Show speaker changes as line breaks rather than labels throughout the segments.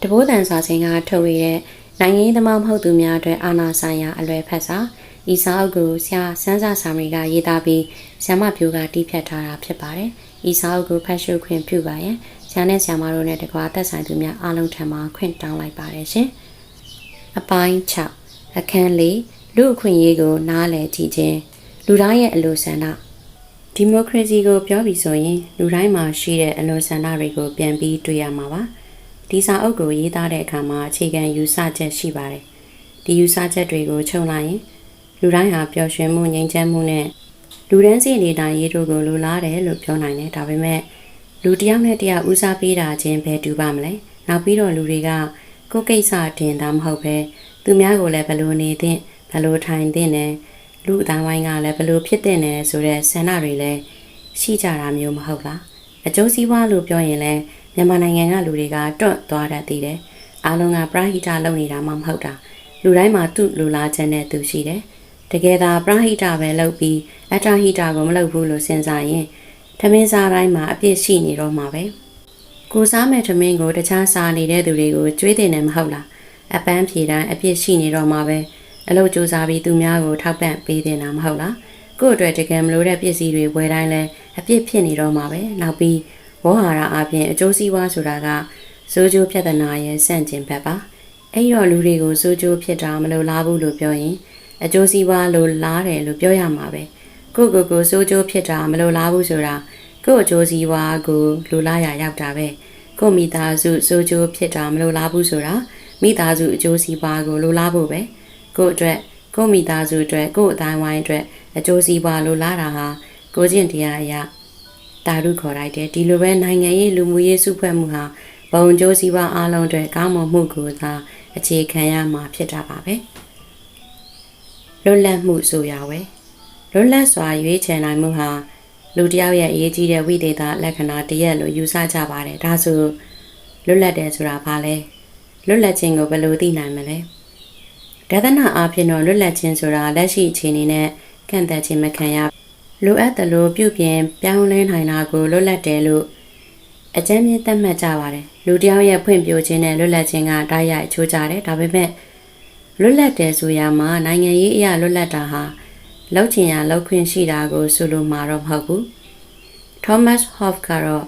တဘိုးတန်စာချင်းကထုတ်ဝေတဲ့နိုင်ငံရေးသမားမဟုတ်သူများအတွက်အာဏာဆိုင်ရာအလွယ်ဖက်စာဤစာအုပ်ကိုဆရာစန်းစာစာမီကရေးသားပြီးဆ iam မပြိုးကတီးဖြတ်ထားတာဖြစ်ပါတယ်။ဤစာအုပ်ကိုဖတ်ရှုခွင့်ပြုပါရန်ဆရာနဲ့ဆရာမတို့နဲ့တကွာသက်ဆိုင်သူများအားလုံးထံမှခွင့်တောင်းလိုက်ပါတယ်ရှင်။အပိုင်း6အခန်း၄လူအခွင့်အရေးကိုနားလည်ကြည့်ခြင်းလူတိုင်းရဲ့အလိုဆန္ဒ ဒီမိုကရေစီကိုပြောပြီးဆိုရင်လူတိုင်းမှာရှိတဲ့အလိုဆန္ဒတွေကိုပြန်ပြီးတွေ့ရမှာပါ။ဒီစာအုပ်ကိုရေးသားတဲ့အခါမှာအခြေခံယူဆချက်ရှိပါတယ်။ဒီယူဆချက်တွေကိုခြုံလိုက်ရင်လူတိုင်းဟာပျော်ရွှင်မှုငြိမ်းချမ်းမှုနဲ့လူဒန်းစီနေတာရေးတို့ကိုလိုလားတယ်လို့ပြောနိုင်တယ်ဒါပေမဲ့လူတစ်ယောက်နဲ့တစ်ယောက်ဦးစားပေးတာချင်းပဲတူပါမလဲနောက်ပြီးတော့လူတွေကကိုယ်ကိစ္စတင်တာမဟုတ်ပဲသူများကိုလည်းဘယ်လိုနေသင့်ဘယ်လိုထိုင်သင့်တယ် လူအတိုင်းဝိုင်းကလည်းဘယ်လိုဖြစ်သင့်တယ်ဆိုတဲ့ဆန္ဒတွေလည်းရှိကြတာမျိုးမဟုတ်လားအကျိုးစီးပွားလို့ပြောရင်လည်းမြန်မာနိုင်ငံကလူတွေကတွန့်သွားတတ်သေးတယ်အားလုံးကပရဟိတလုပ်နေတာမှမဟုတ်တာလူတိုင်းမှာသူ့လူလားချက်နဲ့သူရှိတယ်တကယ်သာပရဟိတပဲလုပ်ပြီးအတ္တဟိတကိုမလုပ်ဘူးလို့စဉ်းစားရင်ထမင်းစားတိုင်းမှာအပြစ်ရှိနေတော့မှာပဲကိုစားမဲ့ထမင်းကိုတခြားစားနေတဲ့သူတွေကိုကြွေးတင်တယ်မဟုတ်လားအပန်းဖြေတိုင်းအပြစ်ရှိနေတော့မှာပဲ အလုပ်ကြိုးစားပြီးသူများကိုထောက်ပံ့ပေးတင်တာမဟုတ်လားကို့အတွက်တကယ်မလို့တဲ့ပစ္စည်းတွေဝယ်တိုင်းလဲအပြစ်ဖြစ်နေတော့မှာပဲနောက်ပြီးဝေါ်ဟာရအပြင်အကျိုးစီးပွားဆိုတာကစိုးကျိုးပြဿနာရဲ့ဆန့်ကျင်ဘက်ပါအဲ့တော့လူတွေကိုစိုးကျိုးဖြစ်တာမလို့လားဘူးလို့ပြောရင်အကျိုးစီးပွားလို့လားတယ်လို့ပြောရမှာပဲကိုကိုကိုစိုးကျိုးဖြစ်တာမလို့လားဘူးဆိုတာကိုအကျိုးစီးပွားကိုလိုလားရရောက်တာပဲကိုမိသားစုစိုးကျိုးဖြစ်တာမလို့လားဘူးဆိုတာမိသားစုအကျိုးစီးပွားကိုလိုလားဖို့ပဲ ကိုအတွက်ကိုမိသားစုအတွက်ကိုအတိုင်းဝိုင်းအတွက်အကျိုးစီးပွားလိုလားတာဟာကိုကျင့်တရားအရာတာရုခေါ်လိုက်တယ်ဒီလိုပဲနိုင်ငံရေးလူမှုရေးစုဖွဲ့မှုဟာဘုံကျိုးစီးပွားအားလုံးအတွက်ကောင်းမွန်မှုကိုသာအခြေခံရမှာဖြစ်တာပါပဲလွတ်လပ်မှုဆိုရဝဲလွတ်လပ်စွာရွေးချယ်နိုင်မှုဟာလူတစ်ယောက်ရဲ့အရေးကြီးတဲ့ဝိသေသလက္ခဏာတစ်ရပ်လို့ယူဆကြပါတယ်ဒါဆိုလွတ်လပ်တယ်ဆိုတာဘာလဲလွတ်လပ်ခြင်းကိုဘယ်လိုသိနိုင်မလဲ ဒေသနာအဖြစ်တော့လွတ်လပ်ခြင်းဆိုတာလက်ရှိအခြေအနေနဲ့ကန့်သက်ခြင်းမခံရလိုအပ်တယ်လို့ပြုပြင်ပြောင်းလဲနိုင်တာကိုလွတ်လပ်တယ်လို့အကြမ်းမြင့်သတ်မှတ်ကြပါတယ်လူတယောက်ရဲ့ဖွင့်ပြခြင်းနဲ့လွတ်လပ်ခြင်းကတိုက်ရိုက်ချိုးကြတယ်ဒါပေမဲ့လွတ်လပ်တယ်ဆိုရမှာနိုင်ငံရေးအရာလွတ်လပ်တာဟာလောက်ချင်ရလောက်ခွင့်ရှိတာကိုဆိုလိုမှာတော့မဟုတ်ဘူး။ Thomas Hobbes ကတော့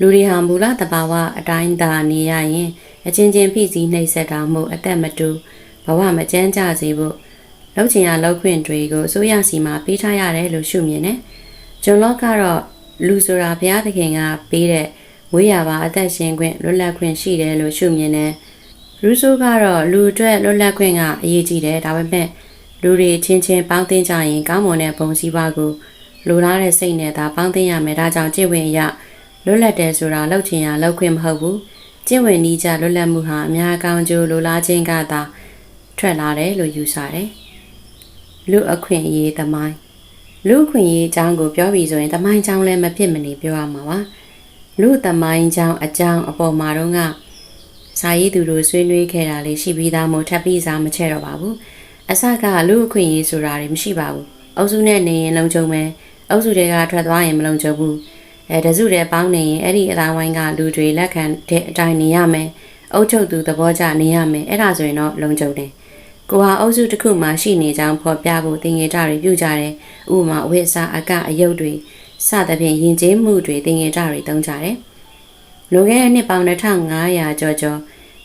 လူတွေဟာမူလတဘာဝအတိုင်းသာနေရရင်အချင်းချင်းဖိစီးနှိပ်စက်တာမှုအသက်မတူဘ ဝမကြမ်းကြစေဖို့လောက်ချင်ရလောက်ခွင့်တွေကိုအစိုးရစီမှာပေးထားရတယ်လို့ရှုမြင်တယ်။ဂျွန်လော့ကတော့လူဆိုတာဘုရားသခင်ကပေးတဲ့ဝေးရပါအသက်ရှင်ခွင့်လွတ်လပ်ခွင့်ရှိတယ်လို့ရှုမြင်တယ်။ရူဆိုကတော့လူအတွက်လွတ်လပ်ခွင့်ကအရေးကြီးတယ်ဒါပေမဲ့လူတွေချင်းချင်းပေါင်းသင်းကြရင်ကောင်းမွန်တဲ့ပုံစည်းပါကိုလိုလားတဲ့စိတ်နဲ့သာပေါင်းသင်းရမယ်ဒါကြောင့်ကျင့်ဝင်ရလွတ်လပ်တယ်ဆိုတာလောက်ချင်ရလောက်ခွင့်မဟုတ်ဘူးကျင့်ဝင်ဤကြလွတ်လပ်မှုဟာအများကောင်းကျိုးလိုလားခြင်းကသာ ထွက်လာတယ်လို့ယူဆတယ်လူအခွင့်အရေးသမိုင်းလူအခွင့်အရေးအကြောင်းကိုပြောပြီးဆိုရင်သမိုင်းအကြောင်းလည်းမဖြစ်မနေပြောရမှာပါလူသမိုင်းအကြောင်းအကြောင်းအပေါ်မှာတော့ကစာရေးသူတို့ဆွေးနွေးခဲ့တာလေးရှိပြီးသားမို့ထပ်ပြီးစားမချဲ့တော့ပါဘူးအစကလူအခွင့်အရေးဆိုတာတွေမရှိပါဘူးအုပ်စုနဲ့နေရင်လုံခြုံမယ်အုပ်စုတွေကထွက်သွားရင်မလုံခြုံဘူးအဲတစုတွေပေါင်းနေရင်အဲ့ဒီအသားဝိုင်းကလူတွေလက်ခံတဲ့အတိုင်းနေရမယ်အုပ်ချုပ်သူသဘောကျနေရမယ်အဲ့ဒါဆိုရင်တော့လုံခြုံတယ် ကိုဟာအုပ်စုတစ်ခုမှရှိနေကြောင်းဖော်ပြဖို့တင်ငေကြတွေပြုကြတယ်ဥပမာအဝိစာအကအယုတ်တွေစသဖြင့်ယဉ်ကျေးမှုတွေတင်ငေကြတွေတုံးကြတယ်လွန်ခဲ့တဲ့နှစ်ပေါင်း2500ကျော်ကျော်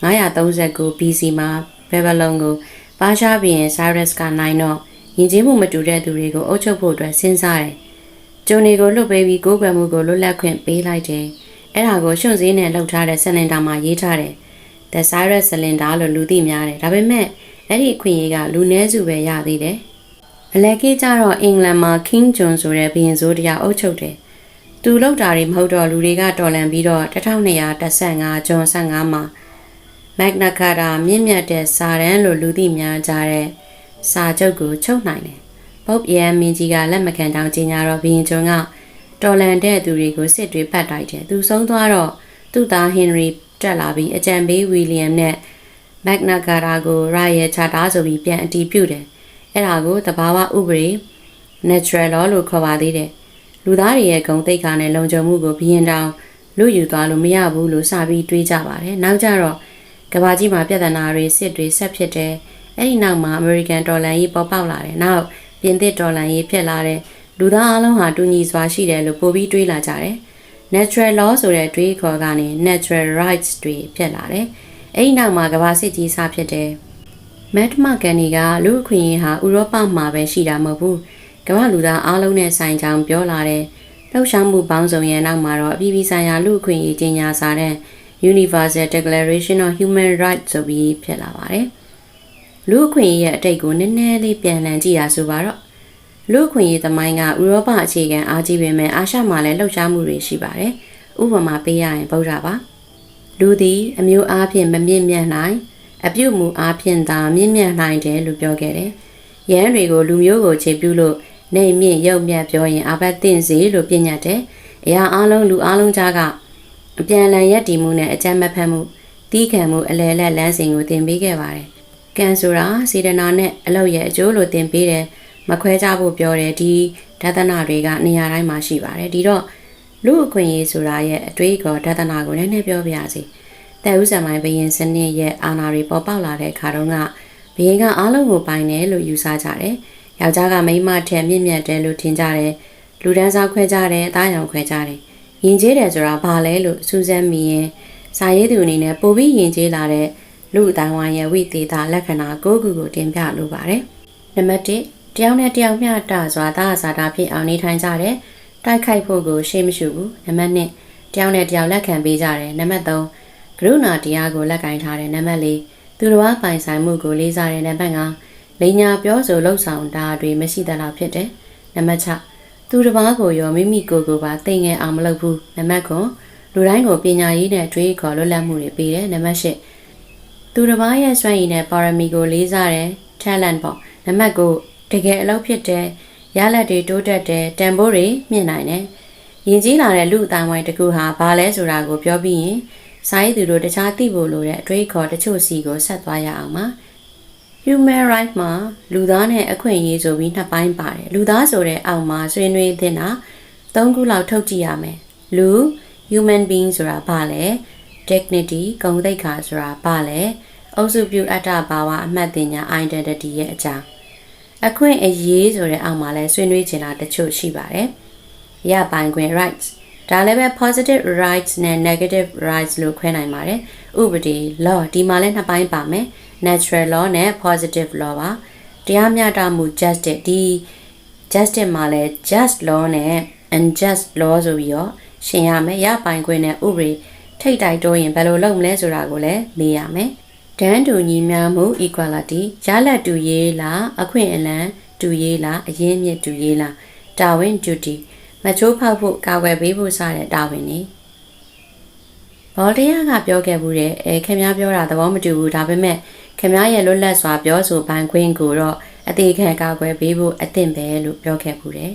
939 BC မှာဘယ်ဘလုံကိုပါရှားဘီရင် Cyrus ကနိုင်တော့ယဉ်ကျေးမှုမတူတဲ့သူတွေကိုအုပ်ချုပ်ဖို့အတွက်စဉ်းစားတယ်။ကျုံတွေကိုလွတ်ပေးပြီးကိုးကွယ်မှုကိုလွတ်လပ်ခွင့်ပေးလိုက်တယ်။အဲ့ဒါကိုရှုံစည်းနဲ့လှုပ်ထားတဲ့ဆလင်ဒါမှာရေးထားတယ်။ The Cyrus Cylinder လို့လူသိများတယ်။ဒါပေမဲ့ အဲ့ဒီအခွင့်အရေးကလူနည်းစုပဲရသေးတယ်။အလက်ကီကျတော့အင်္ဂလန်မှာ King John ဆိုတဲ့ဘုရင်စိုးတရားအုပ်ချုပ်တယ်။သူလောက်တာတွေမဟုတ်တော့လူတွေကတော်လန်ပြီးတော့1215ဂျွန်15မှာမက်ဂနာကာတာမြင့်မြတ်တဲ့စာတန်းလိုလူသိများကြတဲ့စာချုပ်ကိုချုပ်နိုင်တယ်။ပုပ်ယန်မင်းကြီးကလက်မခံတောင်းကြေညာတော့ဘီရင်ကျွန်းကတော်လန်တဲ့သူတွေကိုစစ်တွေဖတ်တိုက်တယ်။သူဆုံးသွားတော့သူ့သားဟင်နရီတက်လာပြီးအကြံပေးဝီလီယံနဲ့ မက်ဂနာကာတာကိုရရဲ့ချတာဆိုပြီးပြန်အတီးပြုတ်တယ်။အဲ့ဒါကိုတဘာဝဥပဒေ natural law လို့ခေါ်ပါသေးတယ်။လူသားတွေရဲ့ဂုံတိတ်ခါနဲ့လုံခြုံမှုကိုဘီရင်တောင်လူယူသွားလို့မရဘူးလို့စပြီးတွေးကြပါတယ်နောက်ကြတော့ကဘာကြီးမှာပြဿနာတွေစစ်တွေဆက်ဖြစ်တယ်အဲ့ဒီနောက်မှာအမေရိကန်ဒေါ်လာကြီးပေါ်ပေါက်လာတယ်နောက်ပြင်သစ်ဒေါ်လာကြီးဖြစ်လာတယ်လူသားအလုံးဟာတူညီစွာရှိတယ်လို့ပိုပြီးတွေးလာကြတယ် natural law ဆိုတဲ့တွေးခေါ်ကနေ natural rights တွေဖြစ်လာတယ် အဲ့ဒီနောက်မှာကဘာစစ်ကြီးစဖြစ်တယ်မက်တမကန်နီကလူအခွင့်အရေးဟာဥရောပမှာပဲရှိတာမဟုတ်ဘူးကမ္ဘာလူသားအားလုံးနဲ့ဆိုင်ကြောင်းပြောလာတယ်လှုပ်ရှားမှုပေါင်းစုံရဲ့နောက်မှာတော့အပြည်ပြည်ဆိုင်ရာလူအခွင့်အရေးကြေညာစာတဲ့ Universal Declaration of Human Rights ဆိုပြီးဖြစ်လာပါတယ်လူအခွင့်အရေးရဲ့အတိတ်ကိုနည်းနည်းလေးပြန်လှန်ကြည့်ရဆိုပါတော့လူအခွင့်အရေးသမိုင်းကဥရောပအခြေခံအားကြီးပေမဲ့အာရှမှာလည်းလှုပ်ရှားမှုတွေရှိပါတယ်ဥပမာပေးရရင်ဗုဒ္ဓပါ လူသည် အမျိုးအားဖြင့်မမြင့်မြတ်နိုင် အပြုတ်မှုအားဖြင့်သာမြင့်မြတ်နိုင်တယ်လို့ပြောခဲ့တယ်။ရဟန်းတွေကိုလူမျိုးကိုခြေပြုလို့နေမြင့်ရုပ်မြတ်ပြောရင်အဘတ်တင်စီလို့ပြညတ်တယ်။အရာအလုံးလူအလုံးကြားကအပြန်အလှန်ရက်တီမှုနဲ့အကြမ်းမဖက်မှုတီးခံမှုအလဲလက်လမ်းစဉ်ကိုတင်ပေးခဲ့ပါတယ်။ကံဆိုတာစေတနာနဲ့အလောက်ရဲ့အကျိုးလို့တင်ပေးတယ်။မခွဲခြားဖို့ပြောတယ်ဒီဒသနာတွေကနေရာတိုင်းမှာရှိပါတယ်။ဒီတော့ လူအခွင့်အရေးဆိုတာရဲ့အတွေးခေါ်ဒသနာကိုလည်းနည်းပြောပြရစီ။တဲ့ဥဆောင်ပိုင်းဘရင်စနစ်ရဲ့အာဏာတွေပေါ်ပေါက်လာတဲ့အခါတုန်းကဘရင်ကအားလုံးကိုပိုင်တယ်လို့ယူဆကြတယ်။ယောက်ျားကမိန်းမထက်မြင့်မြတ်တယ်လို့ထင်ကြတယ်။လူဒန်းစားခွဲကြတယ်အသားရောင်ခွဲကြတယ်။ယဉ်ကျေးတယ်ဆိုတာဘာလဲလို့စူးစမ်းမိရင်စာရေးသူအနေနဲ့ပိုပြီးယဉ်ကျေးလာတဲ့လူအတိုင်းဝိုင်းရဲ့ဝိသေသလက္ခဏာကိုခုကိုတင်ပြလိုပါတယ်။နံပါတ်1တယောက်နဲ့တယောက်မျှတစွာသာသာတာဖြစ်အောင်နေထိုင်ကြတယ်။ တိုက်ခိုက်ဖို့ကိုရှေ့မရှိဘူး။နံပါတ်2တယောက်နဲ့တယောက်လက်ခံပေးကြတယ်။နံပါတ်3ကရုဏာတရားကိုလက်ကင်ထားတဲ့နံပါတ်၄သူတော်ဘာပိုင်ဆိုင်မှုကိုလေးစားတဲ့နံပါတ်5လိညာပြောဆိုလှုပ်ဆောင်တာတွေမရှိသလောက်ဖြစ်တယ်နံပါတ်6သူတစ်ပါးကိုရောမိမိကိုယ်ကိုပါသိငယ်အောင်မလုပ်ဘူးနံပါတ်9လူတိုင်းကိုပညာရေးနဲ့တွေးခေါ်လွတ်လပ်မှုတွေပေးတယ်နံပါတ်10သူတစ်ပါးရဲ့စွမ်းရည်နဲ့ပါရမီကိုလေးစားတယ် talent ပေါ့နံပါတ်9တကယ်အလုပ်ဖြစ်တဲ့ ရလက်တွေတိုးတက်တဲ့တန်ဖိုးတွေမြင့်နိုင်တယ်ယဉ်ကျေးလာတဲ့လူအတိုင်းဝိုင်းတစ်ခုဟာဘာလဲဆိုတာကိုပြောပြီးရင်စာရေးသူတို့တခြားသိဖို့လိုတဲ့အတွေ့အခေါ်တချို့စီကိုဆက်သွားရအောင်ပါ Human Rights မှာလူသားနဲ့အခွင့်အရေးဆိုပြီးနှစ်ပိုင်းပါတယ်လူသားဆိုတဲ့အောက်မှာဆွေးနွေးသင့်တာ၃ခုလောက်ထုတ်ကြည့်ရမယ်လူ human being ဆိုတာဘာလဲ dignity ဂုဏ်သိက္ခာဆိုတာဘာလဲအုပ်စုပြုအတ္တဘာဝအမှတ်တင်ညာ identity ရဲ့အကြောင်း အခွင့်အရေးဆိုတဲ့အောက်မှာလဲဆွေးနွေးချင်တာတချို့ရှိပါတယ်ရပိုင်ခွင့် rights ဒါလည်းပဲ positive rights နဲ့ negative rights လို့ခွဲနိုင်ပါတယ်ဥပဒေ law ဒီမှာလည်းနှစ်ပိုင်းပါမယ် natural law နဲ့ positive law ပါတရားမျှတမှု justice ဒီ justice မှာလည်း just law နဲ့ unjust law ဆိုပြီးတော့ရှင်းရမယ်ရပိုင်ခွင့်နဲ့ဥပဒေထိတ်တိုက်တိုးရင်ဘယ်လိုလုပ်မလဲဆိုတာကိုလည်းမေးရမယ် တန်းတူညီမျှမှု equality ရလက်တူရေးလားအခွင့်အလမ်းတူရေးလားအရင်းမြစ်တူရေးလားတာဝန် duty မချိုးဖောက်ဖို့ကာကွယ်ပေးဖို့စတဲ့တာဝန်တွေဘော်တရာကပြောခဲ့ဘူးတဲ့အဲခင်ဗျားပြောတာသဘောမတူဘူးဒါပေမဲ့ခင်ဗျားရဲ့လွတ်လပ်စွာပြောဆိုပိုင်ခွင့်ကိုတော့အသေးခံကာကွယ်ပေးဖို့အသင့်ပဲလို့ပြောခဲ့ဘူးတဲ့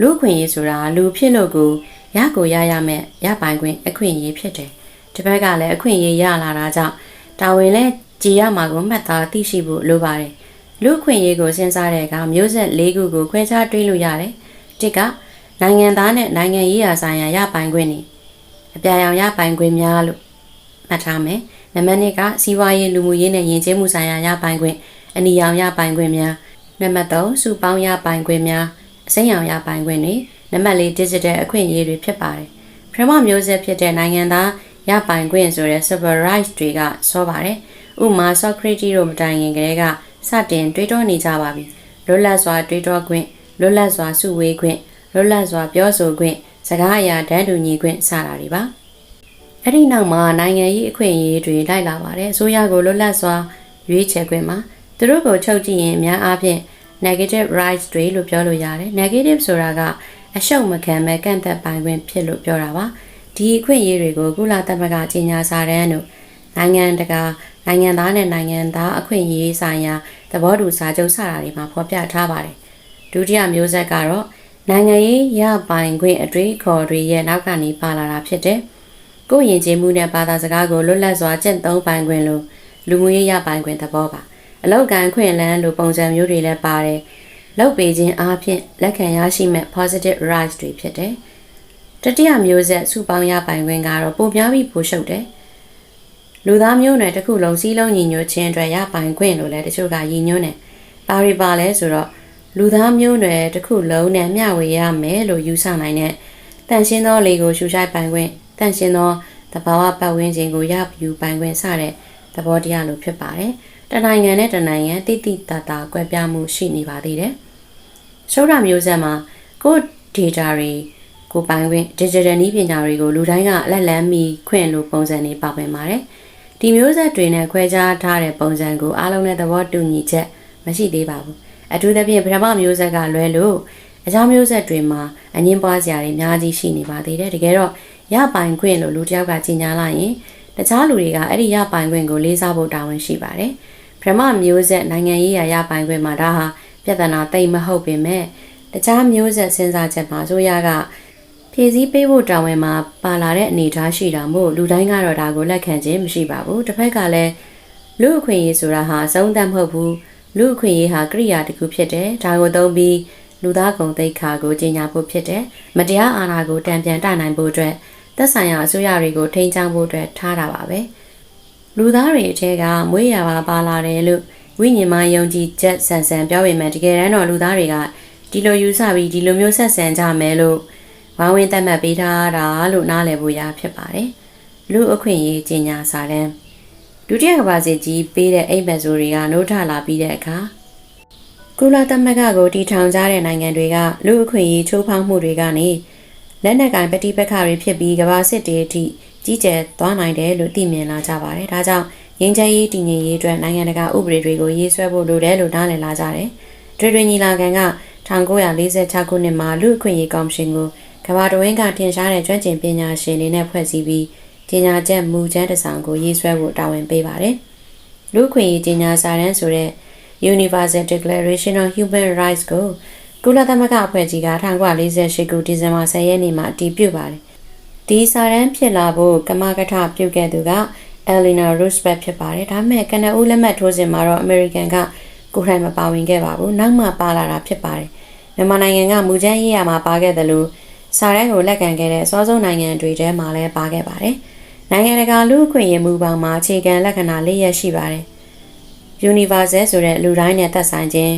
လူခွင့်ရေးဆိုတာလူဖြစ်လို့ကိုရကိုရရမဲ့ရပိုင်ခွင့်အခွင့်အရေးဖြစ်တယ်ဒီဘက်ကလည်းအခွင့်အရေးရလာတာကြောင့် တာဝန်လဲကြည်ရမှာကိုမှတ်သားသိရှိဖို့လိုပါတယ်လူခွင့်ရေးကိုစဉ်းစားတဲ့အခါမျိုးဆက်၄ခုကိုခွဲခြားတွေးလို့ရတယ်တစ်ကနိုင်ငံသားနဲ့နိုင်ငံရေးရာဆိုင်ရာရပိုင်ခွင့်နေအပြာရောင်ရပိုင်ခွင့်များလို့မှတ်ထားမယ်နံပါတ်2ကစီးပွားရေးလူမှုရေးနဲ့ယဉ်ကျေးမှုဆိုင်ရာရပိုင်ခွင့်အနီရောင်ရပိုင်ခွင့်များနံပါတ်3စုပေါင်းရပိုင်ခွင့်များအစိမ်းရောင်ရပိုင်ခွင့်တွေနံပါတ်4 digital အခွင့်အရေးတွေဖြစ်ပါတယ်ပထမမျိုးဆက်ဖြစ်တဲ့နိုင်ငံသား ရပိုင်ခွင့်ဆိုတဲ့ civil rights တွေကစောပါတယ်ဥမာ Socrates တို့မတိုင်ခင်ကတည်းကစတင်တွေးတောနေကြပါပြီလွတ်လပ်စွာတွေးတောခွင့်လွတ်လပ်စွာစုဝေးခွင့်လွတ်လပ်စွာပြောဆိုခွင့်စကားအရာတန်းတူညီခွင့်စတာတွေပါအဲ့ဒီနောက်မှာနိုင်ငံရေးအခွင့်အရေးတွေလိုက်လာပါတယ်အစိုးရကိုလွတ်လပ်စွာရွေးချယ်ခွင့်မှာသူတို့ကိုချုပ်ကြည့်ရင်အများအားဖြင့် negative rights တွေလို့ပြောလို့ရတယ် negative ဆိုတာကအရှုံးမခံမဲ့ကန့်သက်ပိုင်ခွင့်ဖြစ်လို့ပြောတာပါ ဒီအခွင့်အရေးတွေကိုကုလသမဂ္ဂကြီးညာစာတမ်းတို့နိုင်ငံတကာနိုင်ငံသားနဲ့နိုင်ငံသားအခွင့်အရေးဆိုင်ရာသဘောတူစာချုပ်စတာတွေမှာဖော်ပြထားပါတယ်ဒုတိယမျိုးဆက်ကတော့နိုင်ငံရေးရပိုင်ခွင့်အတွေ့အခေါ်တွေရဲ့နောက်ကနေပါလာတာဖြစ်တယ်။ကိုယ်ယဉ်ကျေးမှုနဲ့ဘာသာစကားကိုလွတ်လပ်စွာကျင့်သုံးပိုင်ခွင့်လို့လူမှုရေးရပိုင်ခွင့်သဘောပါ။အလောက်ကန်ခွင့်လန်းလို့ပုံစံမျိုးတွေလည်းပါတယ်။လောက်ပေခြင်းအားဖြင့်လက်ခံရရှိမဲ့ positive rights တွေဖြစ်တယ်။ တတိယမျိုးဆက်စုပေါင်းရပိုင်ခွင့်ကတော့ပုံများပြီးပိုရှုပ်တယ်။လူသားမျိုးနွယ်တစ်ခုလုံးစည်းလုံးညီညွတ်ခြင်းအတွက်ရပိုင်ခွင့်လို့လည်းတချို့ကရည်ညွှန်းတယ်။ပါရီပါလဲဆိုတော့လူသားမျိုးနွယ်တစ်ခုလုံးနဲ့မျှဝေရမယ်လို့ယူဆနိုင်တဲ့တန်ရှင်းသောလေကိုရှူရှိုက်ပိုင်ခွင့်တန်ရှင်းသောတဘာဝပတ်ဝန်းကျင်ကိုရယူပိုင်ခွင့်စတဲ့သဘောတရားလိုဖြစ်ပါတယ်။တနိုင်ငံနဲ့တနိုင်ငံတိတိတတ်တာကွဲပြားမှုရှိနေပါသေးတယ်။ရှုဒ္ဓမျိုးဆက်မှာကို data တွေ ကိုပိုင်ခွင့် digital နည်းပညာတွေကိုလူတိုင်းကအလက်လန်းမီခွင့်လိုပုံစံတွေပါဝင်ပါတယ်။ဒီမျိုးဆက်တွေနဲ့ခွဲခြားထားတဲ့ပုံစံကိုအားလုံးနဲ့သဘောတူညီချက်မရှိသေးပါဘူး။အထူးသဖြင့်ပထမမျိုးဆက်ကလွဲလို့အကြောင်းမျိုးဆက်တွေမှာအငင်းပွားစရာတွေအများကြီးရှိနေပါသေးတယ်။တကယ်တော့ရပိုင်ခွင့်လို့လူတစ်ယောက်ကကြီးညာလိုက်ရင်တခြားလူတွေကအဲ့ဒီရပိုင်ခွင့်ကိုလေးစားဖို့တာဝန်ရှိပါတယ်။ပထမမျိုးဆက်နိုင်ငံရေးရာရပိုင်ခွင့်မှာဒါဟာပြဿနာတိတ်မဟုတ်ပေမဲ့တခြားမျိုးဆက်စဉ်းစားချက်မှာဆိုရက ဖြည့်ဆည်းပေးဖို့တာဝန်မှာပါလာတဲ့အနေအထားရှိတာမို့လူတိုင်းကတော့ဒါကိုလက်ခံခြင်းမရှိပါဘူးတစ်ဖက်ကလည်းလူအခွင့်အရေးဆိုတာဟာအဆုံးသတ်မဟုတ်ဘူးလူအခွင့်အရေးဟာကိရိယာတစ်ခုဖြစ်တယ်ဒါကိုသုံးပြီးလူသားကုံသိက္ခာကိုကြီးညာဖို့ဖြစ်တယ်မတရားအာဏာကိုတံပြန်တနိုင်ဖို့အတွက်သက်ဆိုင်ရာအစိုးရတွေကိုထိန်းချောင်းဖို့အတွက်ထားတာပါပဲလူသားတွေအထက်ကမွေးရပါပါလာတယ်လို့ဝိညာဉ်မယုံကြည်ချက်ဆန်ဆန်ပြောပေမဲ့တကယ်တမ်းတော့လူသားတွေကဒီလိုယူဆပြီးဒီလိုမျိုးဆက်ဆံကြမယ်လို့ ဝိုင်းဝန်းသတ်မှတ်ပေးထားတာလို့နားလည်ဖို့ရဖြစ်ပါတယ်လူအခွင့်အရေးကြီးညာစာတမ်းဒုတိယကမ္ဘာစစ်ကြီးပေးတဲ့အိမ်မက်ဆိုတွေကနှုတ်ထလာပြီးတဲ့အခါကုလသမဂ္ဂကိုတီထောင်ကြတဲ့နိုင်ငံတွေကလူအခွင့်အရေးချိုးဖောက်မှုတွေကနေလက်နက်ကင်ပဋိပက္ခတွေဖြစ်ပြီးကမ္ဘာစစ်တေးအထိကြီးကျယ်သွားနိုင်တယ်လို့သိမြင်လာကြပါတယ်။ဒါကြောင့်ငင်းချရေးတည်ငြိမ်ရေးအတွက်နိုင်ငံတကာဥပဒေတွေကိုရေးဆွဲဖို့လိုတယ်လို့နားလည်လာကြတယ်။ထွေထွေညီလာခံက1946ခုနှစ်မှာလူ့အခွင့်အရေးကော်မရှင်ကို ကမ္ဘာတဝင်းကထင်ရှားတဲ့ကျွမ်းကျင်ပညာရှင်တွေနဲ့ဖွဲ့စည်းပြီးကြီးညာချက်မူကျန်းတစ်စောင်ကိုရေးဆွဲဖို့တာဝန်ပေးပါတယ်။လူ့အခွင့်အရေးကြီးညာစာတမ်းဆိုတဲ့ Universal Declaration of Human Rights ကိုကုလသမဂ္ဂအဖွဲ့ကြီးက1948ခုဒီဇင်ဘာ10ရက်နေ့မှာအတည်ပြုပါတယ်။ဒီစာတမ်းဖြစ်လာဖို့ကမကထပြုခဲ့သူက Eleanor Roosevelt ဖြစ်ပါတယ်။ဒါပေမဲ့ကနဦးလက်မှတ်ထိုးစဉ်မှာတော့ American ကကိုယ်တိုင်မပါဝင်ခဲ့ပါဘူး။နောက်မှပါလာတာဖြစ်ပါတယ်။မြန်မာနိုင်ငံကမူချမ်းရေးရမှာပါခဲ့တယ်လို့ စာတမ်းကိုလက်ခံခဲ့တဲ့စောဆုံးနိုင်ငံတွေထဲမှာလည်းပါခဲ့ပါတယ်။နိုင်ငံတကာလူ့အခွင့်အရေးမူပေါင်းမှာအခြေခံလက္ခဏာ၄ရပ်ရှိပါတယ်။ Universal ဆိုတဲ့လူတိုင်းနဲ့သက်ဆိုင်ခြင်း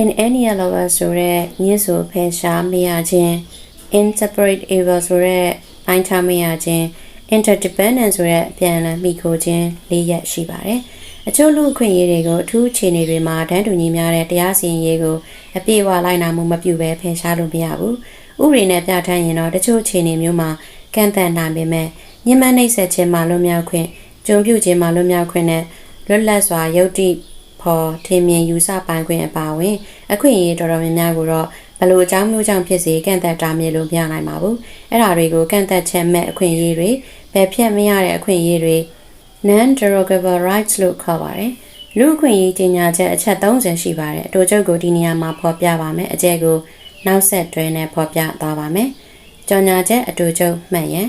inalienable ဆိုတဲ့ညစ်ဆိုဖယ်ရှားမရခြင်း inseparable ဆိုတဲ့ပိုင်းခြားမရခြင်း interdependent ဆိုတဲ့ပြန်လည်မိခိုခြင်း၄ရပ်ရှိပါတယ်။အချို့လူအခွင့်အရေးတွေကိုအထူးအခြေအနေတွေမှာတန်းတူညီများတဲ့တရားစီရင်ရေးကိုအပြည့်အဝလိုက်နာမှုမပြုဘဲဖယ်ရှားလို့မရဘူး။ ဥပဒေနဲ့ပြဋ္ဌာန်းရင်တော့တချို့အခြေအနေမျိုးမှာကန့်သတ်နိုင်ပေမဲ့ညှဉ်းပန်းနှိပ်စက်ခြင်းမှာလွတ်မြောက်ခွင့်၊ကြုံပြုခြင်းမှာလွတ်မြောက်ခွင့်နဲ့လွတ်လပ်စွာယုတ်တိဖော်ထင်မြင်ယူဆပိုင်ခွင့်အပါအဝင် အခွင့်အရေးတော်တော်များများကိုတော့ဘလို့အကြောင်းမျိုးကြောင့်ဖြစ်စေကန့်သက်တာမြေလို့မရနိုင်ပါဘူးအဲ့ဒါတွေကိုကန့်သက်ချက်မဲ့အခွင့်အရေးတွေဘယ်ဖြတ်မရတဲ့အခွင့်အရေးတွေ non derogable rights လို့ခေါ်ပါတယ်လူအခွင့်အရေးကြီးညာချက်အချက်30ရှိပါတယ်အတူချုပ်ကိုဒီနေရာမှာဖော်ပြပါမယ်အကျဲကို နောက်ဆက်တွဲနဲ့ဖော်ပြသွားပါမယ်ကြော်ညာချက်အတူချုပ်မှတ်ရင်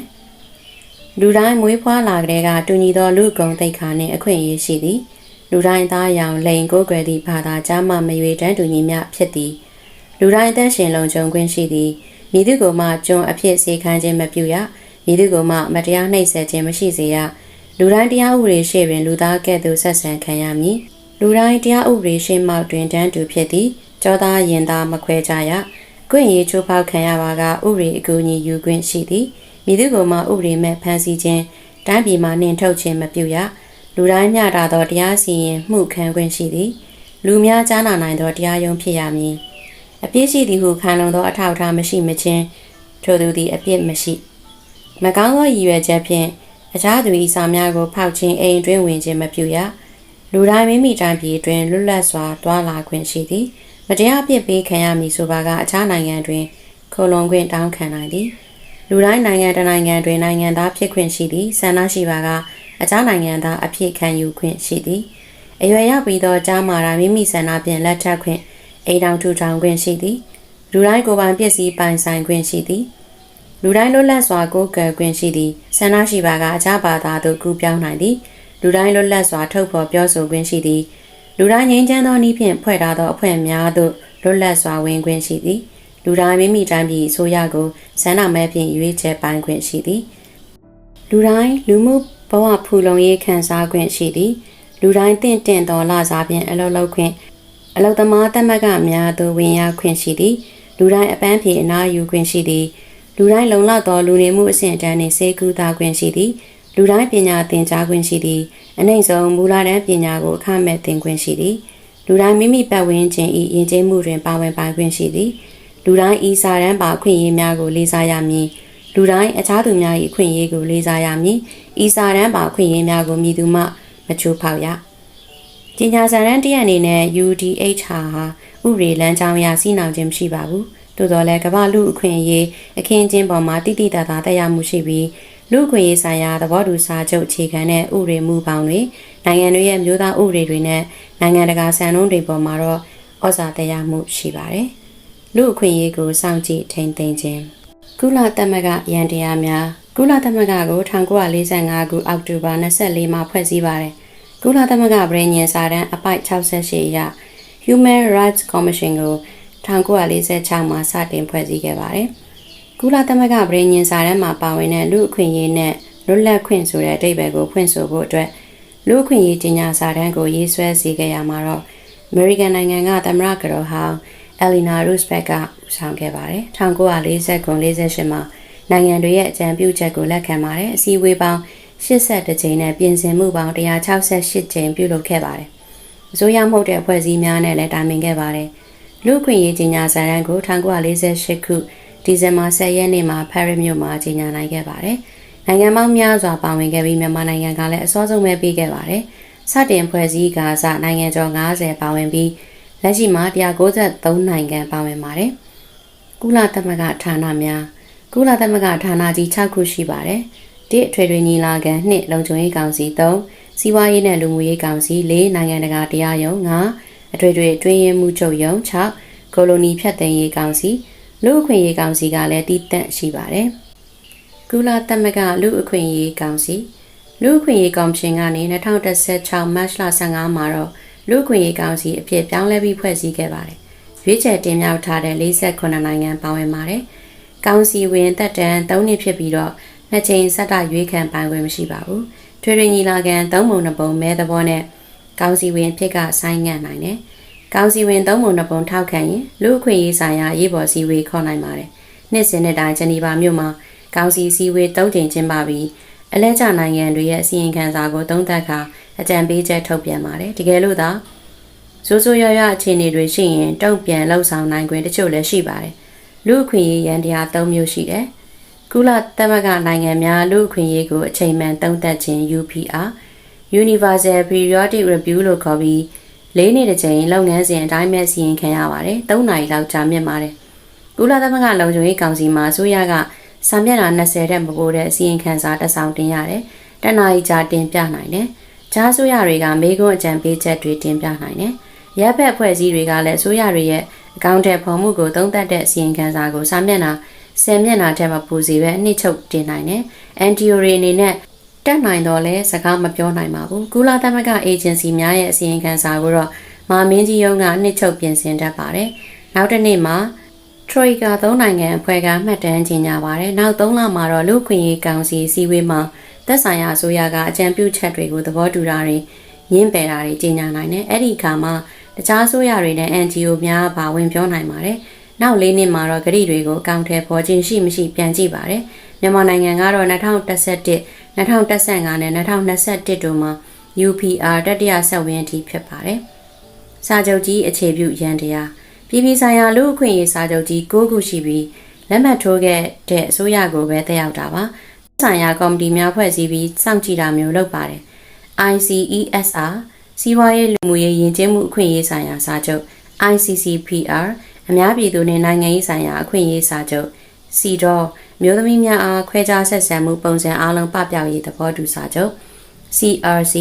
လူတိုင်းမွေးဖွားလာကြတဲ့ကတူညီသောလူကုံသိက္ခာနှင့်အခွင့်အရေးရှိသည်လူတိုင်းသားရောင်လိန်ကိုယ်ွယ်သည့်ဘာသာကြားမှမရွေတန်းတူညီမျှဖြစ်သည်လူတိုင်းအသက်ရှင်လုံခြုံခွင့်ရှိသည်မိသူကိုမှကျွန်အဖြစ်စေခံခြင်းမပြုရမိသူကိုမှမတရားနှိပ်စက်ခြင်းမရှိစေရလူတိုင်းတရားဥပဒေရှေ့တွင်လူသားကဲ့သို့ဆက်ဆံခံရမည်လူတိုင်းတရားဥပဒေရှေ့မှောက်တွင်တန်းတူဖြစ်သည်ကြောသားရင်သားမခွဲကြရ ကွင့်ရေးချိုးဖောက်ခံရပါကဥပဒေအကူအညီယူခွင့်ရှိသည်မိသူကိုမှဥပဒေမဲ့ဖမ်းဆီးခြင်းတိုင်းပြည်မှာနှင်ထုတ်ခြင်းမပြုရလူတိုင်းမျှတာသောတရားစီရင်မှုခံခွင့်ရှိသည်လူများကြားနာနိုင်သောတရားရုံးဖြစ်ရမည်အပြစ်ရှိသည်ဟုခံလုံသောအထောက်အထားမရှိမချင်းထို့သူသည်အပြစ်မရှိမကောင်းသောရည်ရွယ်ချက်ဖြင့်အခြားသူ၏စာများကိုဖောက်ခြင်းအိမ်တွင်ဝင်ခြင်းမပြုရလူတိုင်းမိမိတိုင်းပြည်တွင်လွတ်လပ်စွာတွာလာခွင့်ရှိသည် မတရားပြစ်ပေးခံရမည်ဆိုပါကအခြားနိုင်ငံတွင်ခုံလုံခွင့်တောင်းခံနိုင်သည်လူတိုင်းနိုင်ငံတနိုင်ငံတွင်နိုင်ငံသားဖြစ်ခွင့်ရှိသည်ဆန္ဒရှိပါကအခြားနိုင်ငံသားအဖြစ်ခံယူခွင့်ရှိသည်အရွယ်ရောက်ပြီးသောကြားမာတာမိမိဆန္ဒဖြင့်လက်ထပ်ခွင့်အိမ်တော်ထူထောင်ခွင့်ရှိသည်လူတိုင်းကိုယ်ပိုင်ပစ္စည်းပိုင်ဆိုင်ခွင့်ရှိသည်လူတိုင်းလွတ်လပ်စွာကိုယ်ကယ်ခွင့်ရှိသည်ဆန္ဒရှိပါကအခြားဘာသာသို့ကူးပြောင်းနိုင်သည်လူတိုင်းလွတ်လပ်စွာထုတ်ဖော်ပြောဆိုခွင့်ရှိသည် လူတိုင်းငြိမ်းချမ်းသောနည်းဖြင့်ဖွဲ့ထားသောအဖွဲ့များသို့လွလွတ်လပ်စွာဝင်ခွင့်ရှိသည်လူတိုင်းမိမိတိုင်းပြည်အစိုးရကိုစန္ဒမဲဖြင့်ရွေးချယ်ပိုင်ခွင့်ရှိသည်လူတိုင်းလူမှုဘဝဖူလုံရေးခံစားခွင့်ရှိသည်လူတိုင်းတင့်တင့်သောလစားဖြင့်အလုပ်လုပ်ခွင့်အလုပ်သမားတက်မကများသို့ဝင်ရောက်ခွင့်ရှိသည်လူတိုင်းအပန်းဖြေအနာယူခွင့်ရှိသည်လူတိုင်းလုံလောက်သောလူနေမှုအဆင့်အတန်းနှင့်စေကူတာခွင့်ရှိသည် လူတိုင်းပညာသင်ကြားခွင့်ရှိသည်အနိုင်ဆုံးမူလတန်းပညာကိုအခမဲ့သင်ခွင့်ရှိသည်လူတိုင်းမိမိပတ်ဝန်းကျင်၏ယဉ်ကျေးမှုတွင်ပါဝင်ပိုင်ခွင့်ရှိသည်လူတိုင်းဤစာတန်းပါအခွင့်အရေးများကိုလေးစားရမည်လူတိုင်းအခြားသူများ၏အခွင့်အရေးကိုလေးစားရမည်ဤစာတန်းပါအခွင့်အရေးများကိုမြည်သူမှမချိုးဖောက်ရပညာစာတန်းတရက်အနေနဲ့ UDH ဟာဥပဒေလမ်းကြောင်းအရစီနောင်ခြင်းမရှိပါဘူးသို့တော်လည်းကမ္ဘာလူအခွင့်အရေးအခင်းအကျင်းပေါ်မှာတိတိတသာတက်ရောက်မှုရှိပြီး လူခွင့်ရေးဆိုင်ရာသဘောတူစာချုပ်အခြေခံတဲ့ဥပဒေမူပေါင်းတွေနိုင်ငံတွေရဲ့မျိုးသားဥပဒေတွေနဲ့နိုင်ငံတကာစံနှုန်းတွေပေါ်မှာတော့ဩဇာတက်ရောက်မှုရှိပါတယ်။လူအခွင့်အရေးကိုစောင့်ကြည့်ထိန်းသိမ်းခြင်းကုလသမဂ္ဂရန်တရားများကုလသမဂ္ဂကို1945ခုအောက်တိုဘာ24မှာဖွဲ့စည်းပါတယ်။ကုလသမဂ္ဂပြည်ညင်စာတမ်းအပိုက်68အရ Human Rights Commission ကို1946မှာစတင်ဖွဲ့စည်းခဲ့ပါတယ်။ ကုလသမဂ္ဂပြည်ညင်စာတမ်းမှာပါဝင်တဲ့လူအခွင့်အရေးနဲ့လွတ်လပ်ခွင့်ဆိုတဲ့အဓိပ္ပာယ်ကိုဖွင့်ဆိုဖို့အတွက်လူအခွင့်အရေးကြီးညာစာတမ်းကိုရေးဆွဲစီခဲ့ရမှာတော့ American နိုင်ငံကသမ္မတကတော်ဟောင်း Eleanor Roosevelt ကဦးဆောင်ခဲ့ပါတယ်1949-48မှာနိုင်ငံတွေရဲ့အကြံပြုချက်ကိုလက်ခံပါတယ်အစည်းအဝေးပေါင်း82ကြိမ်နဲ့ပြင်ဆင်မှုပေါင်း168ကြိမ်ပြုလုပ်ခဲ့ပါတယ်အစိုးရမဟုတ်တဲ့အဖွဲ့အစည်းများနဲ့လည်းတာဝန်ခဲ့ပါတယ်လူ့အခွင့်အရေးကြီးညာစာတမ်းကို1948ခု ဒီဇင်ဘာ10ရက်နေ့မှာဖရစ်မြို့မှာကြီးညာနိုင်ခဲ့ပါတယ်။နိုင်ငံပေါင်းများစွာပါဝင်ခဲ့ပြီးမြန်မာနိုင်ငံကလည်းအစောဆုံးပဲပြီးခဲ့ပါတယ်။စတင်ဖွဲ့စည်းကာစနိုင်ငံကျော်90ပါဝင်ပြီးလက်ရှိမှာ193နိုင်ငံပါဝင်ပါတယ်။ကုလသမဂ္ဂဌာနများကုလသမဂ္ဂဌာနကြီး6ခုရှိပါတယ်။တစ်အထွေထွေညီလာခံနှစ်လုံခြုံရေးကောင်စီ3စီးပွားရေးနဲ့လူမှုရေးကောင်စီ4နိုင်ငံတကာတရားရုံး5အထွေထွေတွင်းရင်မှုချုပ်ရုံး6ကိုလိုနီဖြတ်သိမ်းရေးကောင်စီ လူအခွင့်အရေးကောင်စီကလည်းတည်တံ့ရှိပါတယ်။ကုလသမဂ္ဂလူအခွင့်အရေးကောင်စီလူအခွင့်အရေးကော်မရှင်ကနေ2016မတ်လ15မှာတော့လူအခွင့်အရေးကောင်စီအဖြစ်ပြောင်းလဲပြီးဖွဲ့စည်းခဲ့ပါတယ်။ရွေးချယ်တင်မြှောက်ထားတဲ့48နိုင်ငံပါဝင်ပါတယ်။ကောင်စီဝင်သက်တမ်း3နှစ်ဖြစ်ပြီးတော့နှစ်ချိန်ဆက်တိုက်ရွေးခံပိုင်ခွင့်မရှိပါဘူး။ထွေထွေညီလာခံ3ပုံ2ပုံမဲသဘောနဲ့ကောင်စီဝင်ဖြစ်ကဆိုင်းငံ့နိုင်တယ်။ ကောင်စီဝင်သုံးပုံနှစ်ပုံထောက်ခံရင်လူအခွင့်အရေးဆိုင်ရာရေးပေါ်စည်းဝေးခေါ်နိုင်ပါတယ်။နှစ်စဉ်နှစ်တိုင်းဂျနီဗာမြို့မှာကောင်စီစည်းဝေးတုံးတင်ကျင်းပပြီးအလဲကျနိုင်ငံတွေရဲ့အစီရင်ခံစာကိုသုံးသပ်ခါအကြံပေးချက်ထုတ်ပြန်ပါတယ်။တကယ်လို့သာစိုးစိုးရွားရွားအခြေအနေတွေရှိရင်တုံ့ပြန်လှုပ်ဆောင်နိုင်ခွင့်တချို့လည်းရှိပါတယ်။လူအခွင့်အရေးရန်တရား၃မျိုးရှိတယ်။ကုလသမဂ္ဂနိုင်ငံများလူအခွင့်အရေးကိုအချိန်မှန်သုံးသပ်ခြင်း UPR Universal Periodic Review လို့ခေါ်ပြီး လေးနေ့တစ်ချိန်လုပ်ငန်းစဉ်အတိုင်းပဲစီရင်ခံရပါတယ်။၃နာရီလောက်ကြာမြင့်ပါတယ်။ကုလသမဂ္ဂလုံခြုံရေးကောင်စီမှာအစိုးရကစာမျက်နှာ20တဲ့မပိုတဲ့အစီရင်ခံစာတစ်ဆောင်တင်ရတယ်။တနာရီကြာတင်ပြနိုင်တယ်။ကြားဆိုရတွေကမေကွန်းအကြံပေးချက်တွေတင်ပြနိုင်တယ်။ရပ်ဘက်ဖွဲ့စည်းတွေကလည်းအစိုးရတွေရဲ့အကောင့်ထဲဖော်မှုကိုသုံးသပ်တဲ့အစီရင်ခံစာကိုစာမျက်နှာ10မျက်နှာထဲမှာပူစီပဲအနှစ်ချုပ်တင်နိုင်တယ်။ NGO တွေအနေနဲ့ တက်နိုင်တော့လဲစကားမပြောနိုင်ပါဘူးကုလသမဂ္ဂအေဂျင်စီများရဲ့အစီရင်ခံစာကိုတော့မာမင်းကြီးရုံးကနှစ်ချုပ်ပြင်ဆင်တတ်ပါတယ်နောက်တစ်နေ့မှာထရိုကာသုံးနိုင်ငံအဖွဲ့ကမှတ်တမ်းကြေညာပါတယ်နောက်3လမှာတော့လူခွင့်ရေးကောင်စီစီဝေးမှာသက်ဆိုင်ရာအစိုးရကအကြံပြုချက်တွေကိုသဘောတူတာတွေညှင်းပယ်တာတွေကြေညာနိုင်တယ်အဲ့ဒီအခါမှာတခြားအစိုးရတွေနဲ့ NGO များပါဝင်ပြောနိုင်ပါတယ်နောက်လေးနှစ်မှာတော့ဂရိတွေကိုအကောင့်ထဲပေါ်ခြင်းရှိမရှိပြန်ကြည့်ပါတယ်မြန်မာနိုင်ငံကတော့2011 2015နဲ့2021တို့မှာ UPR တတိယဆက်ဝင်အထိဖြစ်ပါတယ်။စာချုပ်ကြီးအခြေပြုရန်တရားပြည်ပြည်ဆိုင်ရာလူ့အခွင့်အရေးစာချုပ်ကြီး၉ခုရှိပြီးလက်မှတ်ထိုးခဲ့တဲ့အစိုးရကိုပဲတက်ရောက်တာပါ။ဆိုင်ရာကော်မတီများဖွဲ့စည်းပြီးစောင့်ကြည့်တာမျိုးလုပ်ပါတယ်။ ICESR စီးပွားရေးလူမှုရေးယဉ်ကျေးမှုအခွင့်အရေးဆိုင်ရာစာချုပ် ICCPR အများပြည်သူနဲ့နိုင်ငံရေးဆိုင်ရာအခွင့်အရေးစာချုပ် CEDAW မျိုးသမီးများအားခွဲခြားဆက်ဆံမှုပုံစံအလုံးပပျောက်ရေးသဘောတူစာချုပ် CRC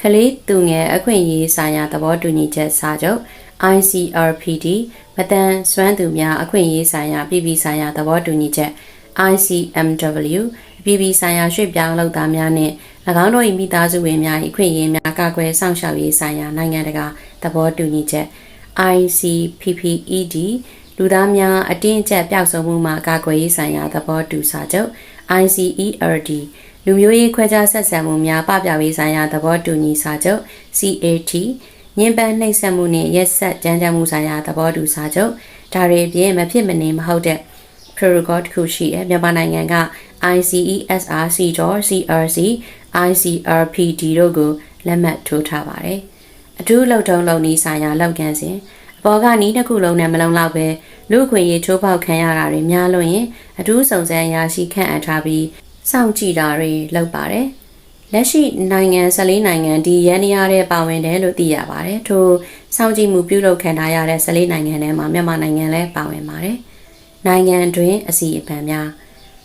ကလေးသူငယ်အခွင့်အရေးဆိုင်ရာသဘောတူညီချက်စာချုပ် ICRPD မတန်စွမ်းသူများအခွင့်အရေးဆိုင်ရာပြည်ပြည်ဆိုင်ရာသဘောတူညီချက် ICMW ပြည်ပြည်ဆိုင်ရာရွှေ့ပြောင်းလုပ်သားများနှင့်၎င်းတို့၏မိသားစုဝင်များ၏အခွင့်အရေးများကာကွယ်စောင့်ရှောက်ရေးဆိုင်ရာနိုင်ငံတကာသဘောတူညီချက် ICPPED လူသားများအတင်းအကျပ်ပျောက်ဆုံးမှုမှကာကွယ်ရေးဆိုင်ရာသဘောတူစာချုပ် ICERD လူမျိုးရေးခွဲခြားဆက်ဆံမှုများပပျောက်ရေးဆိုင်ရာသဘောတူညီစာချုပ် CAT ညင်ပန်းနှိပ်စက်မှုနှင့်ရက်ဆက်ကြမ်းကြမ်းမှုဆိုင်ရာသဘောတူစာချုပ်ဒါတွေအပြင်မဖြစ်မနေမဟုတ်တဲ့ protocol တစ်ခုရှိတယ်မြန်မာနိုင်ငံက ICESRC CRC ICRPD တို့ကိုလက်မှတ်ထိုးထားပါတယ်အထူးလုံထုံလုံနီးဆိုင်ရာလောက်ကန်စဉ် အပေါ်ကနီးတစ်ခုလုံးနဲ့မလုံလောက်ပဲလူခွေရေးချိုးပေါက်ခံရတာတွေများလို့ရင်အထူးစုံစမ်းရာရှိခန့်အပ်ထားပြီးစောင့်ကြည့်တာတွေလုပ်ပါတယ်လက်ရှိနိုင်ငံ14နိုင်ငံဒီရန်နေရတဲ့ပါဝင်တယ်လို့သိရပါတယ်။ထို့စောင့်ကြည့်မှုပြုလုပ်ခံထားရတဲ့14နိုင်ငံထဲမှာမြန်မာနိုင်ငံလည်းပါဝင်ပါတယ်။နိုင်ငံတွင်အစီအပံများ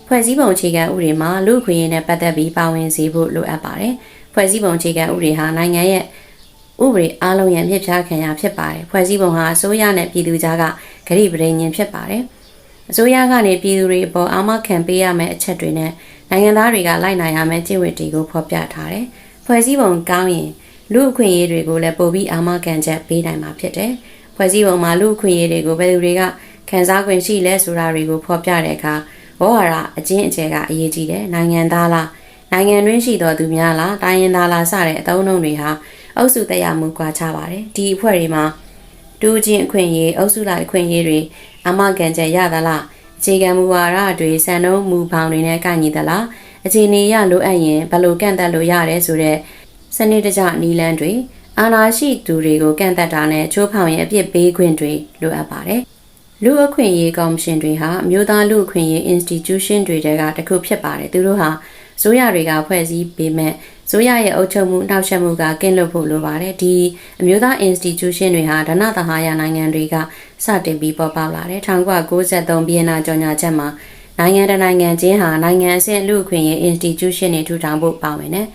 ဖွဲ့စည်းပုံအခြေခံဥပဒေမှာလူ့ခွင့်ရေးနဲ့ပတ်သက်ပြီးပါဝင်စေဖို့လိုအပ်ပါတယ်။ဖွဲ့စည်းပုံအခြေခံဥပဒေဟာနိုင်ငံရဲ့ ဥပဒေအလုံးရဲ့မြစ်ဖြားခံရဖြစ်ပါတယ်။ဖွဲ့စည်းပုံဟာအစိုးရနဲ့ပြည်သူကြားကဂရိပရိညင်ဖြစ်ပါတယ်။အစိုးရကနေပြည်သူတွေအပေါ်အာမခံပေးရမယ့်အချက်တွေနဲ့နိုင်ငံသားတွေကလိုက်နိုင်ရမယ့်ကျင့်ဝတ်တွေကိုဖော်ပြထားတယ်။ဖွဲ့စည်းပုံကောင်းရင်လူအခွင့်အရေးတွေကိုလည်းပိုပြီးအာမခံချက်ပေးနိုင်မှာဖြစ်တယ်။ဖွဲ့စည်းပုံမှာလူအခွင့်အရေးတွေကိုဘယ်သူတွေကခံစား권ရှိလဲဆိုတာတွေကိုဖော်ပြတဲ့အခါဘောဟာရအချင်းအကျယ်ကအရေးကြီးတယ်။နိုင်ငံသားလားနိုင်ငံတွင်းရှိတော်သူများလားတိုင်းရင်းသားလားစတဲ့အသုံးအနှုန်းတွေဟာ အုပ်စုတရားမှုကွာခြားပါတယ်။ဒီအဖွဲ့တွေမှာတူချင်းအခွင့်အရေးအုပ်စုလိုက်အခွင့်အရေးတွေအာမခံချက်ရသလားအခြေခံမူဝါဒတွေစံနှုန်းမူဖောင်တွေနဲ့ကိုက်ညီသလားအခြေအနေရလိုအပ်ရင်ဘယ်လိုကန့်သက်လို့ရတယ်ဆိုတော့စနစ်တကျနီလန်းတွေအာဏာရှိသူတွေကိုကန့်သက်တာနဲ့ချိုးဖောင်ရင်အပြစ်ပေးခွင့်တွေလိုအပ်ပါတယ်လူအခွင့်အရေးကော်မရှင်တွေဟာအမျိုးသားလူအခွင့်အရေး institution တွေကတခုဖြစ်ပါတယ်သူတို့ဟာ ဆိုရတွေကဖွဲ့စည်းပေးမဲ့ဆိုရရဲ့အုပ်ချုပ်မှုနှောက်ယှက်မှုကကင်းလွတ်ဖို့လိုပါတယ်ဒီအမျိုးသား institution တွေဟာဒနသဟာယနိုင်ငံတွေကစတင်ပြီးပေါ်ပေါက်လာတယ်1993ပြည်နာကြော်ညာချက်မှာနိုင်ငံတကာနိုင်ငံချင်းဟာနိုင်ငံအဆင့်လူ့အခွင့်အရေး institution တွေထူထောင်ဖို့ပါဝင်တယ်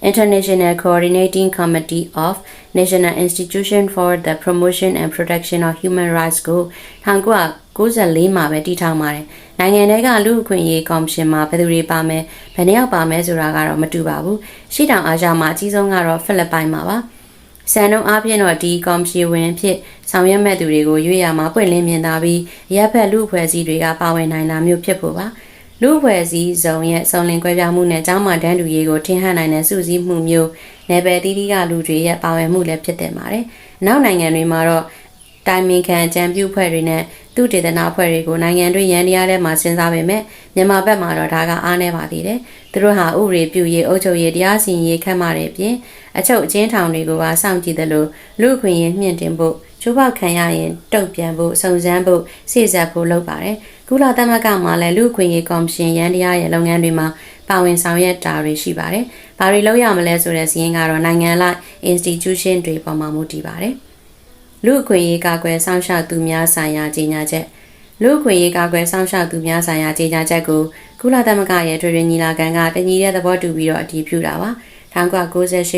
International Coordinating Committee of National Institution for the Promotion and Protection of Human Rights ကို1994မှာပဲတည်ထောင်ပါတယ်။နိုင်ငံတွေကလူ့အခွင့်အရေးကော်မရှင်မှာဘယ်သူတွေပါမယ်၊ဘယ်နှယောက်ပါမယ်ဆိုတာကတော့မတူပါဘူး။ရှေ့တောင်အာရှမှာအကြီးဆုံးကတော့ဖိလစ်ပိုင်မှာပါ။စံနှုန်းအားဖြင့်တော့ဒီကော်မရှင်ဝင်ဖြစ်ဆောင်ရွက်မဲ့သူတွေကိုရွေးရမှာပွင့်လင်းမြင်သာပြီးရပ်ဖက်လူအဖွဲ့အစည်းတွေကပါဝင်နိုင်တာမျိုးဖြစ်ဖို့ပါ။ လူအဖွဲ့အစည်းစုံရဲ့စုံလင်ကွဲပြားမှုနဲ့ကျောင်းမှတန်းတူရေးကိုထင်ဟပ်နိုင်တဲ့စုစည်းမှုမျိုးနယ်ပယ်တီးတီးကလူတွေရဲ့ပါဝင်မှုလည်းဖြစ်တင်ပါတယ်။နောက်နိုင်ငံတွေမှာတော့တိုင်မင်ခံကြံပြုဖွဲ့တွေနဲ့သူတေသနာဖွဲ့တွေကိုနိုင်ငံတွင်းရန်တရားထဲမှာစဉ်းစားပေမဲ့မြန်မာဘက်မှာတော့ဒါကအားနည်းပါသေးတယ်။သူတို့ဟာဥပဒေပြုရေးအုပ်ချုပ်ရေးတရားစီရင်ရေးခန့်မှတဲ့အပြင်အချုပ်အကျဉ်းထောင်တွေကိုပါစောင့်ကြည့်တယ်လို့လူခွင့်ရေးမြင့်တင်ဖို့ချိုးဖောက်ခံရရင်တုတ်ပြန်ဖို့စုံစမ်းဖို့စိစက်ဖို့လုပ်ပါတယ်။ ကုလသမဂ္ဂမှာလည်းလူခွင့်ရေးကော်မရှင်ရန်တရားရဲ့လုပ်ငန်းတွေမှာပါဝင်ဆောင်ရွက်တာတွေရှိပါတယ်။ဘာတွေလုပ်ရမလဲဆိုတဲ့စီးရင်ကတော့နိုင်ငံလိုက် institution တွေပေါ်မှာမူတည်ပါတယ်။လူအခွင့်အရေးကာကွယ်ဆောင်ရှောက်သူများဆိုင်ရာကြေညာချက်လူအခွင့်အရေးကာကွယ်ဆောင်ရှောက်သူများဆိုင်ရာကြေညာချက်ကိုကုလသမဂ္ဂရဲ့ထွေထွေညီလာခံကတညီတဲ့သဘောတူပြီးတော့အတည်ပြုတာပါ1998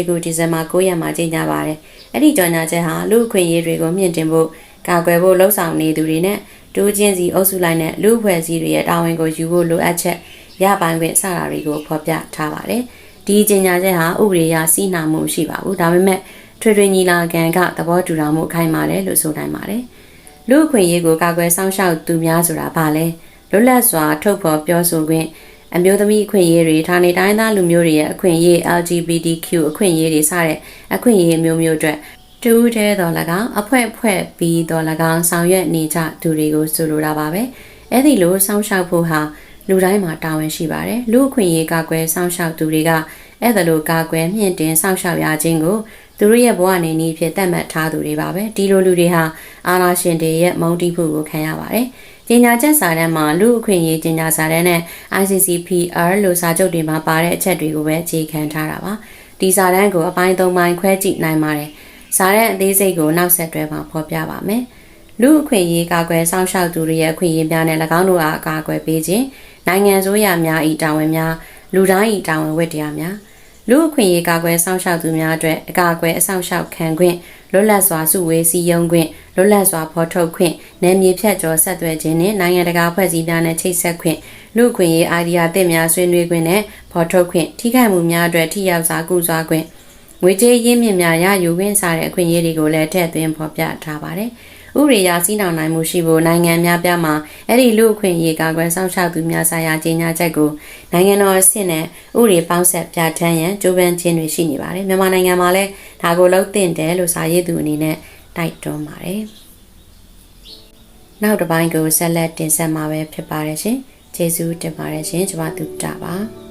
ခုဒီဇင်ဘာ9ရက်မှာကြေညာပါတယ်အဲ့ဒီကြေညာချက်ဟာလူအခွင့်အရေးတွေကိုမြင့်တင်ဖို့ ကာကွယ်ဖို့လှုံ့ဆော်နေသူတွေနဲ့တိုးချင်းစီအုပ်စုလိုက်နဲ့လူအဖွဲ့အစည်းတွေရဲ့တာဝန်ကိုယူဖို့လိုအပ်ချက်ရပိုင်ခွင့်စတာတွေကိုဖော်ပြထားပါတယ်ဒီကြေညာချက်ဟာဥပဒေအရစီးနှံမှုရှိပါဘူးဒါပေမဲ့ထွေထွေညီလာခံကသဘောတူတာမှုအခိုင်မာတယ်လို့ဆိုနိုင်ပါတယ်။လူအခွင့်အရေးကိုကာကွယ်စောင့်ရှောက်သူများဆိုတာဘာလဲ။လွတ်လပ်စွာထုတ်ဖော်ပြောဆိုခွင့်အမျိုးသမီးအခွင့်အရေးတွေဌာနေတိုင်းသားလူမျိုးတွေရဲ့အခွင့်အရေး LGBTQ အခွင့်အရေးတွေစတဲ့အခွင့်အရေးမျိုးမျိုးအတွက် တူးတဲတော်၎င်းအဖွဲ့ဖွဲ့ပြီးတော်၎င်းဆောင်ရွက်နေကြသူတွေကိုဆိုလိုတာပါပဲ။အဲ့ဒီလိုစောင့်ရှောက်ဖို့ဟာလူတိုင်းမှာတာဝန်ရှိပါတယ်။လူအခွင့်အရေးကာကွယ်စောင့်ရှောက်သူတွေကအဲ့ဒါလိုကာကွယ်မြင့်တင်စောင့်ရှောက်ရခြင်းကိုသူတို့ရဲ့ဘဝနေနည်းဖြစ်သတ်မှတ်ထားသူတွေပါပဲဒီလိုလူတွေဟာအာနာရှင်တွေရဲ့မုံတိမှုကိုခံရပါတယ်ကျင်ညာချက်စာတမ်းမှာလူအခွင့်အရေးကျင်ညာစာတမ်းနဲ့ ICCPR လို့စာချုပ်တွေမှာပါတဲ့အချက်တွေကိုပဲအခြေခံထားတာပါဒီစာတမ်းကိုအပိုင်း၃ပိုင်းခွဲကြည့်နိုင်ပါတယ် စာတမ်းအသေးစိတ်ကိုနောက်ဆက်တွဲမှာဖော်ပြပါမယ်လူအခွင့်အရေးကာကွယ်စောင့်ရှောက်သူတွေရဲ့အခွင့်အရေးများနဲ့၎င်းတို့အားအကာအကွယ်ပေးခြင်းနိုင်ငံစိုးရများ၏တာဝန်များလူတိုင်း၏တာဝန်ဝတ္တရားများလူအခွင့်အရေးကာကွယ်စောင့်ရှောက်သူများအတွက်အကာအကွယ်အဆောင်ရှောက်ခံခွင့်လွတ်လပ်စွာစုဝေးစည်းရုံးခွင့်လွတ်လပ်စွာဖော်ထုတ်ခွင့်နယ်မြေဖြတ်ကျော်ဆက်သွယ်ခြင်းနဲ့နိုင်ငံတကာဖွဲ့စည်းများနဲ့ချိတ်ဆက်ခွင့်လူအခွင့်အရေးအိုင်ဒီယာသစ်များဆွေးနွေးခွင့်နဲ့ဖော်ထုတ်ခွင့်ထိခိုက်မှုများအတွက်ထိရောက်စွာကုစားခွင့် ငွေကြေးရင်းမြစ်များရယူခွင့်စားတဲ့အခွင့်အရေးတွေကိုလည်းထည့်သွင်းဖော်ပြထားပါတယ်။ဥရိယာစီးနှောင်နိုင်မှုရှိဖို့နိုင်ငံများပြားမှာအဲ့ဒီလူအခွင့်အရေးကာကွယ်စောင့်ရှောက်သူများဆိုင်ရာကြီးညာချက်ကိုနိုင်ငံတော်အဆင့်နဲ့ဥရိပေါင်းဆက်ပြဋ္ဌာန်းရန်ကြိုးပမ်းခြင်းတွေရှိနေပါတယ်။မြန်မာနိုင်ငံမှာလည်းဒါကိုလုပ်သင့်တယ်လို့စာရေးသူအနေနဲ့တိုက်တွန်းပါတယ်။နောက်တစ်ပိုင်းကိုဆက်လက်တင်ဆက်မှာပဲဖြစ်ပါတယ်ရှင်။ကျေးဇူးတင်ပါတယ်ရှင်ကျွန်မတို့တာပါ။